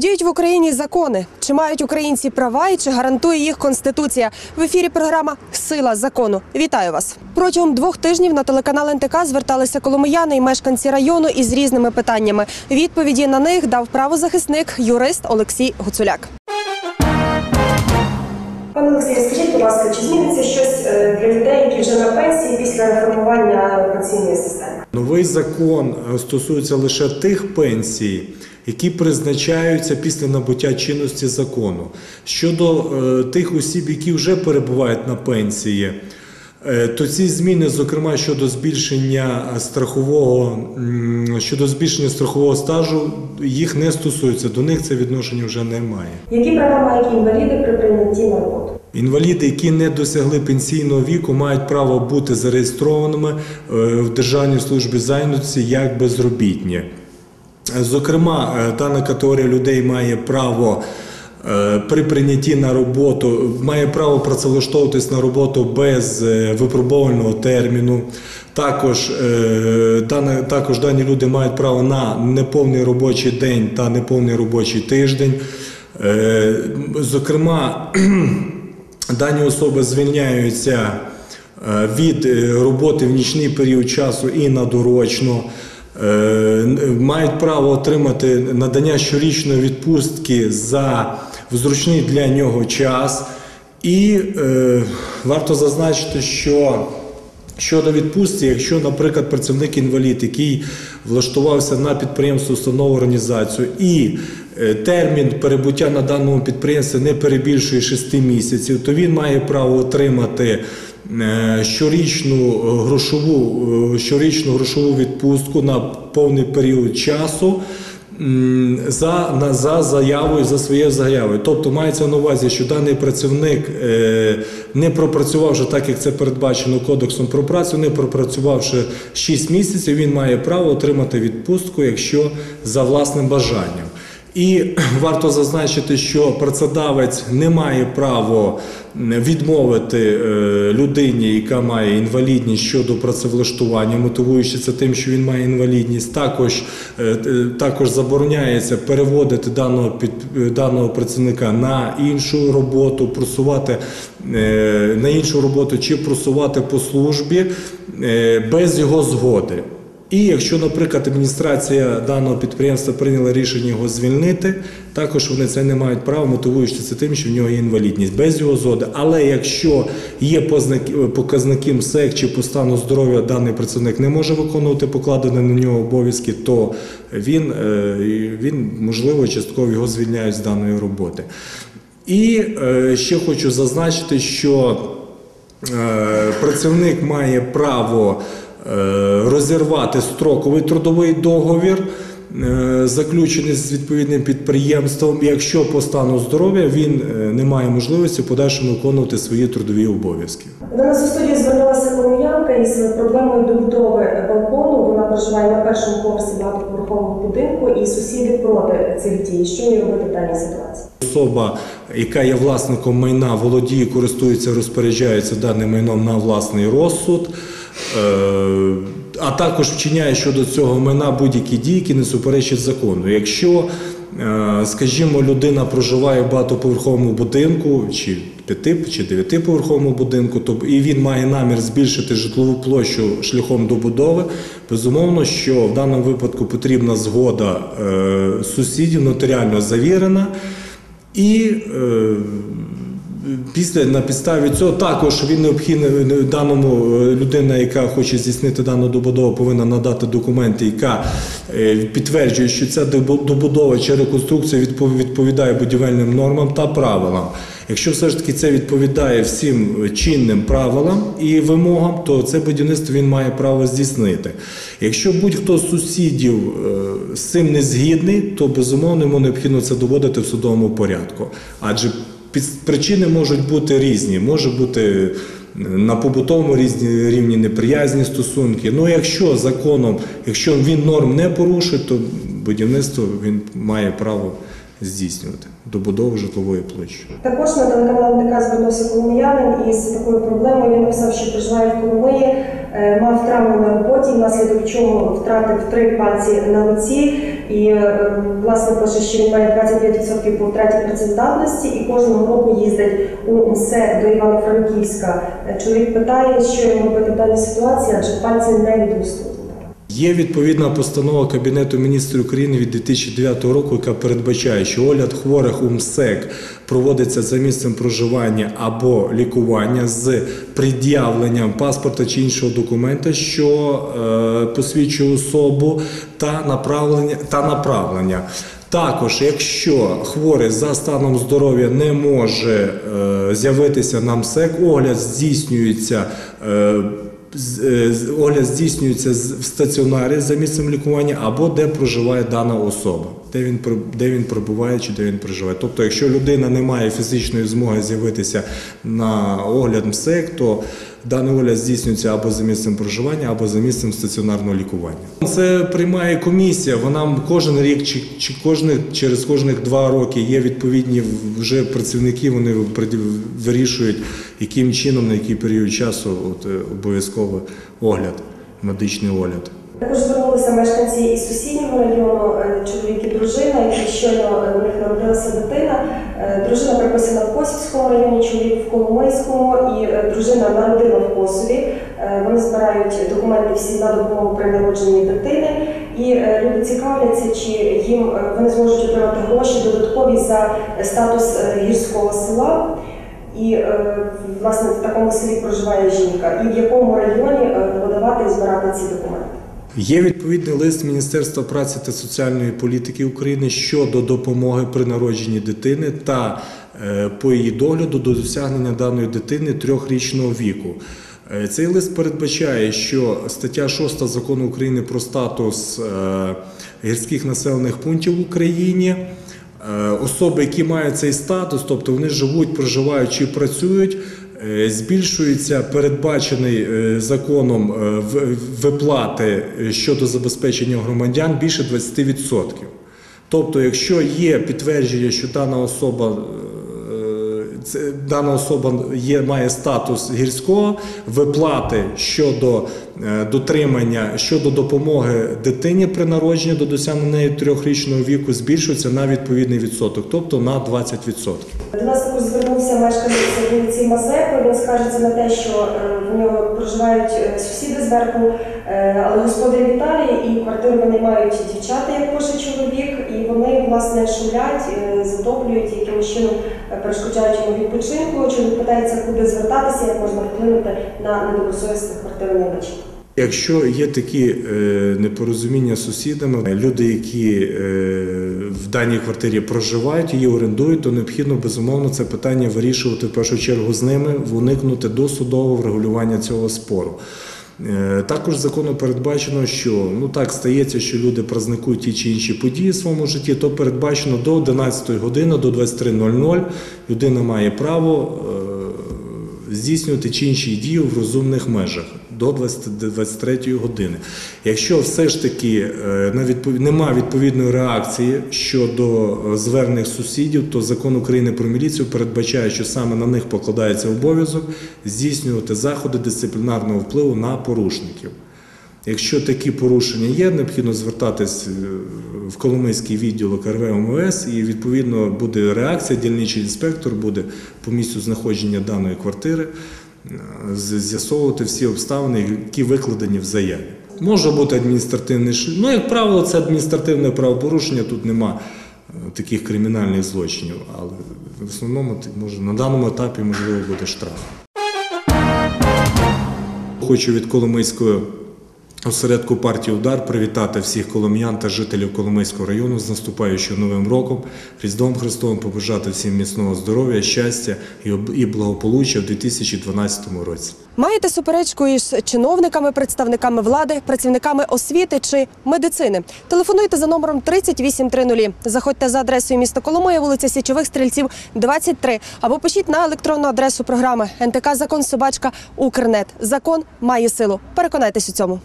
діють в Україні закони? Чи мають українці права і чи гарантує їх конституція? В ефірі програма Сила закону. Вітаю вас протягом двох тижнів на телеканал НТК зверталися коломияни і мешканці району із різними питаннями. Відповіді на них дав правозахисник юрист Олексій Гуцуляк. Пане Олексій, скажіть, будь ласка, чи зміниться щось е, для людей, які вже на пенсії після реформування пенсійної системи? Новий закон е, стосується лише тих пенсій, які призначаються після набуття чинності закону. Щодо е, тих осіб, які вже перебувають на пенсії, е, то ці зміни, зокрема щодо збільшення страхового щодо збільшення страхового стажу, їх не стосуються. До них це відношення вже немає. Які права мають інваліди при прийнятті на роботу? Інваліди, які не досягли пенсійного віку, мають право бути зареєстрованими е, в Державній службі зайнятості як безробітні. Е, Зокрема, е, дана категорія людей має право е, при прийнятті на роботу, має право працевлаштовуватись на роботу без е, випробувального терміну. Також, е, також дані люди мають право на неповний робочий день та неповний робочий тиждень. Е, Зокрема, Дані особи звільняються е, від е, роботи в нічний період часу і на дорочно. Е, н- Мають право отримати надання щорічної відпустки за зручний для нього час. І е, варто зазначити, що Щодо відпустки, якщо, наприклад, працівник інвалід, який влаштувався на підприємство, установу організацію, і е, термін перебуття на даному підприємстві не перебільшує 6 місяців, то він має право отримати е, щорічну грошову, е, щорічну грошову відпустку на повний період часу. За, на, за заявою, за своєю заявою. Тобто мається на увазі, що даний працівник, е, не пропрацювавши так, як це передбачено кодексом про працю, не пропрацювавши 6 місяців, він має право отримати відпустку, якщо за власним бажанням. І варто зазначити, що працедавець не має права відмовити е, людині, яка має інвалідність щодо працевлаштування, мотивуючи це тим, що він має інвалідність. Також, е, е, також забороняється переводити даного, під, даного працівника на іншу роботу, просувати на іншу роботу чи просувати по службі без його згоди. І якщо, наприклад, адміністрація даного підприємства прийняла рішення його звільнити, також вони це не мають права, мотивуючи це тим, що в нього є інвалідність без його згоди. Але якщо є познаки- показники МСЕК чи по стану здоров'я даний працівник не може виконувати покладені на нього обов'язки, то він, е, він можливо частково його звільняють з даної роботи. І е, ще хочу зазначити, що Е, працівник має право е, розірвати строковий трудовий договір, е, заключений з відповідним підприємством, якщо по стану здоров'я він е, не має можливості подальшому виконувати свої трудові обов'язки. До нас у студії звернулася коломиянка із проблемою добудови балкону. Проживає на першому поверсі багатоповерхового будинку, і сусіди проти цих дій. Що мені робити в даній ситуації? Особа, яка є власником майна, володіє, користується, розпоряджається даним майном на власний розсуд, е, а також вчиняє щодо цього майна будь-які дії, які не суперечать закону. Якщо, скажімо, людина проживає в багатоповерховому будинку чи п'яти чи дев'ятиповерховому будинку, то і він має намір збільшити житлову площу шляхом добудови, безумовно, що в даному випадку потрібна згода е, сусідів нотаріально завірена. І е, після на підставі цього також він необхідно даному е, людина, яка хоче здійснити дану добудову, повинна надати документи, яка е, підтверджує, що ця добудова чи реконструкція відповідає будівельним нормам та правилам. Якщо все ж таки це відповідає всім чинним правилам і вимогам, то це будівництво він має право здійснити. Якщо будь-хто з сусідів е, з цим не згідний, то безумовно йому необхідно це доводити в судовому порядку. Адже причини можуть бути різні, може бути на побутовому різні рівні неприязні стосунки. Ну якщо законом, якщо він норм не порушить, то будівництво він має право здійснювати добудову житлової площі. Також на телеканал НТК звернувся коломиянин із такою проблемою. Він написав, що проживає в Коломиї, е, мав травму на роботі, внаслідок чого втратив три пальці на руці. І е, власне каже, що він має 25% по втраті працездатності і кожного року їздить у МСЕ до Івано-Франківська. Е, Чоловік питає, що йому робити в даній ситуації, адже пальці не відростуть. Є відповідна постанова Кабінету міністрів України від 2009 року, яка передбачає, що огляд хворих у МСЕК проводиться за місцем проживання або лікування з пред'явленням паспорта чи іншого документа, що е, посвідчує особу та направлення та направлення. Також, якщо хворий за станом здоров'я не може е, з'явитися на МСЕК, огляд здійснюється. Е, огляд здійснюється в стаціонарі за місцем лікування або де проживає дана особа, де він де він перебуває чи де він проживає. Тобто, якщо людина не має фізичної змоги з'явитися на огляд МСЕК, то даний огляд здійснюється або за місцем проживання, або за місцем стаціонарного лікування. Це приймає комісія. Вона кожен рік чи, чи кожних через кожних два роки є відповідні вже працівники. Вони вирішують, яким чином на який період часу от, е, обов'язково огляд, медичний огляд. Також звернулися мешканці із сусіднього району, е, чоловік і дружина, які щойно е, в них народилася дитина. Е, Дружина приписана в Косівському районі, чоловік в Коломийському, і е, дружина народила в Косові. Е, Вони збирають документи всі на допомогу при народженні дитини. І е, люди цікавляться, чи їм е, вони зможуть отримати гроші додаткові за е, статус е, гірського села. І е, власне в такому селі проживає жінка, і в якому районі е, подавати і збирати ці документи. Є відповідний лист Міністерства праці та соціальної політики України щодо допомоги при народженні дитини та е, по її догляду до досягнення даної дитини трьохрічного віку. Е, Цей лист передбачає, що стаття 6 закону України про статус е, гірських населених пунктів в Україні. Особи, які мають цей статус, тобто вони живуть, проживають чи працюють, збільшується передбачений е, законом е, виплати е, щодо забезпечення громадян більше 20%. Тобто, якщо є підтвердження, що дана особа е, дана особа є, має статус гірського, виплати щодо е, дотримання, щодо допомоги дитині при народженні до досягнення трьохрічного віку збільшується на відповідний відсоток, тобто на 20%. До нас також звернувся мешканець вулиці Мазепи. Він скаржиться на те, що е, в нього проживають е, сусіди зверху, але господар Віталій і квартиру винаймають дівчата, як пише чоловік, і вони власне шумлять, е, затоплюють, якимось чином е, перешкоджають йому відпочинку. Чоловік питається, куди звертатися, як можна вплинути на недобросовісних квартиронаймачів. Якщо є такі е, непорозуміння з сусідами, люди, які в даній квартирі проживають, її орендують, то необхідно безумовно це питання вирішувати в першу чергу з ними, уникнути досудового врегулювання цього спору. Е, Також законом передбачено, що ну так стається, що люди праздникують ті чи інші події в своєму житті, то передбачено до 11 години, до 23.00 людина має право е, здійснювати чи інші дії в розумних межах до 20 23 години. Якщо все ж таки е, на відпов... нема відповідної реакції щодо е, звернених сусідів, то закон України про міліцію передбачає, що саме на них покладається обов'язок здійснювати заходи дисциплінарного впливу на порушників. Якщо такі порушення є, необхідно звертатись е, в Коломийський відділок РВ МВС і відповідно буде реакція. Дільничий інспектор буде по місцю знаходження даної квартири з'ясовувати всі обставини, які викладені в заяві. Може бути адміністративний шлях. Ну, як правило, це адміністративне правопорушення. Тут нема е, таких кримінальних злочинів, але в основному може на даному етапі можливо буде штраф. Хочу від Коломийської осередку партії Удар привітати всіх колом'ян та жителів Коломийського району з наступаючим новим роком, Різдвом Христовим, побажати всім міцного здоров'я, щастя і благополуччя в 2012 році. Маєте суперечку із чиновниками, представниками влади, працівниками освіти чи медицини? Телефонуйте за номером 3830. Заходьте за адресою міста Коломия, вулиця Січових Стрільців, 23. Або пишіть на електронну адресу програми НТК Закон Собачка Укрнет. Закон має силу. Переконайтесь у цьому.